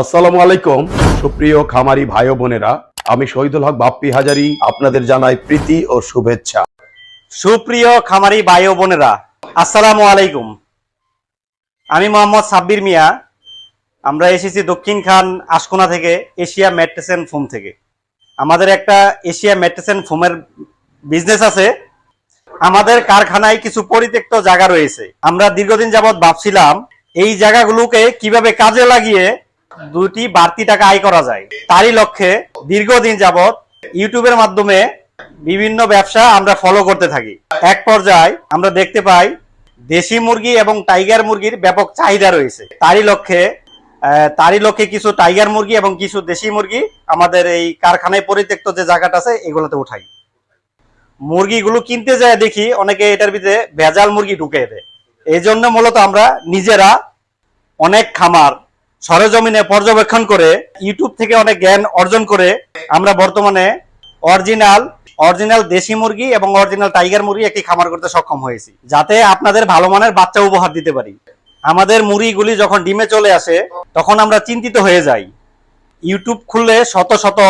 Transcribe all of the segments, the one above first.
আসসালামু আলাইকুম। সুপ্রিয় খামারি ভাই বোনেরা, আমি শহীদুল হক বাপ্পি হাজারি, আপনাদের জানাই প্রীতি ও শুভেচ্ছা। সুপ্রিয় খামারি ভাই বোনেরা, আসসালামু আলাইকুম। আমি মোহাম্মদ সাব্বির মিয়া, আমরা এসেছি দক্ষিণ খান আশকোনা থেকে, এশিয়া ম্যাট্রেসেন ফোম থেকে। আমাদের একটা এশিয়া ম্যাট্রেসেন ফোমের বিজনেস আছে। আমাদের কারখানায় কিছু পরিত্যক্ত জায়গা রয়েছে। আমরা দীর্ঘদিন যাবৎ ভাবছিলাম, এই জায়গাগুলোকে কীভাবে কাজে লাগিয়ে দুটি বাড়তি টাকা আয় করা যায়। তারই লক্ষ্যে দীর্ঘদিন যাবৎ ইউটিউবের মাধ্যমে বিভিন্ন ব্যবসা আমরা ফলো করতে থাকি। এক পর্যায়ে আমরা দেখতে পাই দেশি মুরগি এবং টাইগার মুরগির ব্যাপক চাহিদা রয়েছে। তারই লক্ষ্যে তারই লক্ষ্যে কিছু টাইগার মুরগি এবং কিছু দেশি মুরগি আমাদের এই কারখানায় পরিত্যক্ত যে জায়গাটা আছে, এগুলোতে উঠাই। মুরগিগুলো কিনতে যায় দেখি অনেকে এটার ভিতরে ভেজাল মুরগি ঢুকে দেয়। এই জন্য মূলত আমরা নিজেরা অনেক খামার সরেজমিনে পর্যবেক্ষণ করে ইউটিউব থেকে অনেক জ্ঞান অর্জন করে আমরা বর্তমানে অরিজিনাল অরিজিনাল দেশি মুরগি এবং অরিজিনাল টাইগার মুরগি একটি খামার করতে সক্ষম হয়েছি, যাতে আপনাদের ভালো মানের বাচ্চা উপহার দিতে পারি। আমাদের মুরগিগুলি যখন ডিমে চলে আসে, তখন আমরা চিন্তিত হয়ে যাই। ইউটিউব খুললে শত শত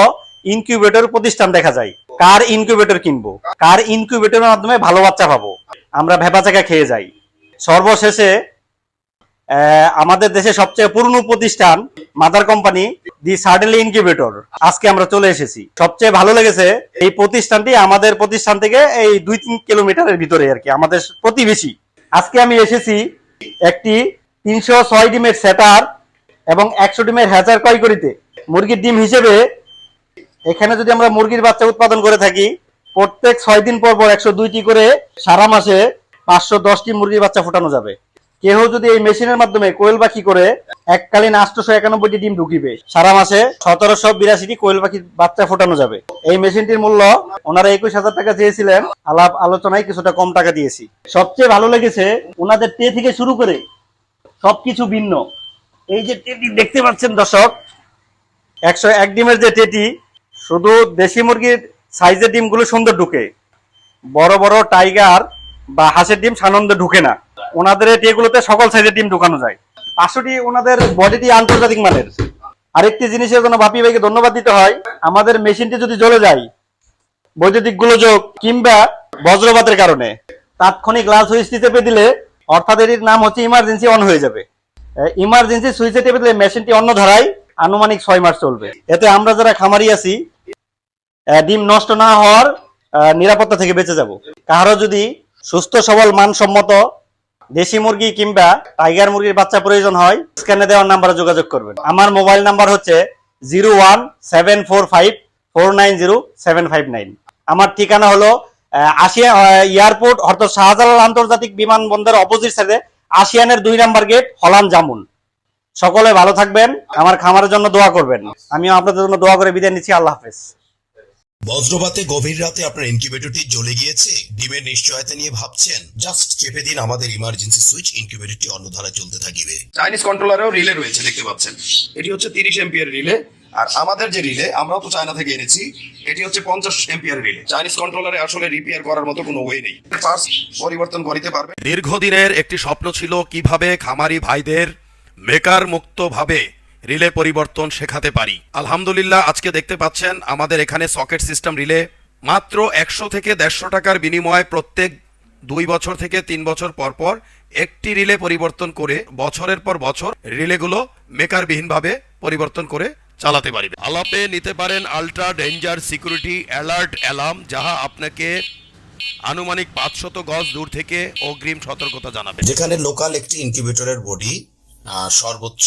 ইনকিউবেটর প্রতিষ্ঠান দেখা যায়। কার ইনকিউবেটর কিনবো? কার ইনকিউবেটরের মাধ্যমে ভালো বাচ্চা পাবো? আমরা ভেপাচাকা খেয়ে যাই। সর্বশেষে আমাদের দেশে সবচেয়ে পুরনো প্রতিষ্ঠান মাদার কোম্পানি দি সার্ডেলি ইনকিউবেটর আজকে আমরা চলে এসেছি। সবচেয়ে ভালো লেগেছে এই প্রতিষ্ঠানটি আমাদের প্রতিষ্ঠান থেকে এই দুই তিন কিলোমিটারের ভিতরে আর কি, আমাদের প্রতিবেশী। আজকে আমি এসেছি একটি তিনশো ছয় ডিমের সেটার এবং একশো ডিমের হ্যাচার ক্রয় করিতে মুরগির ডিম হিসেবে এখানে যদি আমরা মুরগির বাচ্চা উৎপাদন করে থাকি, প্রত্যেক ছয় দিন পর পর একশো দুইটি করে সারা মাসে পাঁচশো দশটি মুরগির বাচ্চা ফোটানো যাবে। কেউ যদি এই মেশিনের মাধ্যমে কোয়েল পাখি করে, এককালীন আটশোশো একানব্বইটি ডিম ঢুকিবে, সারা মাসে সতেরোশো বিরাশিটি কোয়েল পাখির বাচ্চা ফোটানো যাবে। এই মেশিনটির মূল্য ওনারা একুশ হাজার টাকা চেয়েছিলেন, আলাপ আলোচনায় কিছুটা কম টাকা দিয়েছি। সবচেয়ে ভালো লেগেছে ওনাদের টে থেকে শুরু করে সবকিছু ভিন্ন। এই যে টেটি দেখতে পাচ্ছেন দর্শক, একশো এক ডিমের যে টেটি, শুধু দেশি মুরগির সাইজের ডিমগুলো সুন্দর ঢুকে। বড় বড় টাইগার বা হাঁসের ডিম সানন্দে ঢুকে না। ওনাদের এই টেগুলোতে সকল সাইজের ডিম ঢুকানো যায়। পাঁচশোটি ওনাদের বডিটি আন্তর্জাতিক মানের। আরেকটি জিনিসের জন্য ভাপি ভাইকে ধন্যবাদ দিতে হয়, আমাদের মেশিনটি যদি জ্বলে যায়, বৈদ্যুতিক গোলযোগ কিংবা বজ্রপাতের কারণে। তাৎক্ষণিক লাল সুইচটি চেপে দিলে, অর্থাৎ এটির নাম হচ্ছে ইমার্জেন্সি অন হয়ে যাবে। ইমার্জেন্সি সুইচে টেপে দিলে মেশিনটি অন্য ধারায় আনুমানিক ছয় মাস চলবে। এতে আমরা যারা খামারি আছি ডিম নষ্ট না হওয়ার নিরাপত্তা থেকে বেঁচে যাব। কারও যদি সুস্থ সবল মানসম্মত দেশি মুরগি কিংবা টাইগার মুরগির বাচ্চা প্রয়োজন হয় স্ক্যানে দেওয়ার নাম্বারে যোগাযোগ করবেন। আমার মোবাইল নাম্বার হচ্ছে জিরো আমার ঠিকানা হলো আসিয়া এয়ারপোর্ট অর্থাৎ শাহজালাল আন্তর্জাতিক বিমানবন্দর অপোজিট সাইডে আসিয়ানের দুই নাম্বার গেট হলান জামুন। সকলে ভালো থাকবেন, আমার খামারের জন্য দোয়া করবেন। আমিও আপনাদের জন্য দোয়া করে বিদায় নিচ্ছি, আল্লাহ হাফেজ। বজ্রপাতে গভীর রাতে আপনার ইনকিউবেটরটি জ্বলে গিয়েছে। ডিমের নিশ্চয়তা নিয়ে ভাবছেন। জাস্ট চেপে দিন আমাদের ইমার্জেন্সি সুইচ ইনকিউবেটরটি অন্য ধারা চলতে থাকিবে। চাইনিজ কন্ট্রোলারেও রিলে রয়েছে দেখতে পাচ্ছেন। এটি হচ্ছে তিরিশ এম্পিয়ার রিলে। আর আমাদের যে রিলে আমরাও তো চায়না থেকে এনেছি এটি হচ্ছে পঞ্চাশ এম্পিয়ার রিলে। চাইনিজ কন্ট্রোলারে আসলে রিপেয়ার করার মতো কোনো ওয়ে নেই। পরিবর্তন করিতে পারবে। দীর্ঘদিনের একটি স্বপ্ন ছিল কীভাবে খামারি ভাইদের মেকার মুক্তভাবে রিলে পরিবর্তন শেখাতে পারি। আলহামদুলিল্লাহ, আজকে দেখতে পাচ্ছেন আমাদের এখানে সকেট সিস্টেম রিলে মাত্র একশো থেকে দেড়শো টাকার বিনিময়ে প্রত্যেক দুই বছর থেকে তিন বছর পর পর একটি রিলে পরিবর্তন করে বছরের পর বছর রিলেগুলো মেকারবিহীনভাবে পরিবর্তন করে চালাতে পারবে আলাপে নিতে পারেন ultra danger security alert alarm, যাহা আপনাকে আনুমানিক পাঁচশত গজ দূর থেকে অগ্রিম সতর্কতা জানাবে। যেখানে লোকাল একটি ইনকিউবেটরের বডি সর্বোচ্চ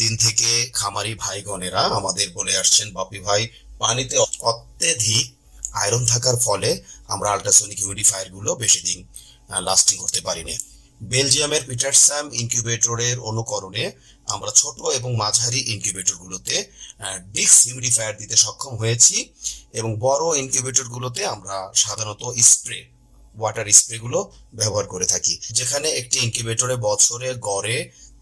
দিন থেকে খামারি ভাইগণেরা আমাদের বলে আসছেন, বাপি ভাই, পানিতে অত্যধিক আয়রন থাকার ফলে আমরা আল্ট্রাসনিক হিউমিডিফায়ারগুলো বেশি দিন লাস্টিং করতে পারিনি। বেলজিয়ামের পিটারস্যাম ইনকিউবেটরের অনুকরণে আমরা ছোট এবং মাঝারি ইনকিউবেটরগুলোতে ডিক্স হিউমিডিফায়ার দিতে সক্ষম হয়েছি এবং বড় ইনকিউবেটরগুলোতে আমরা সাধারণত স্প্রে ওয়াটার স্প্রেগুলো ব্যবহার করে থাকি। যেখানে একটি ইনকিউবেটরে বছরে গড়ে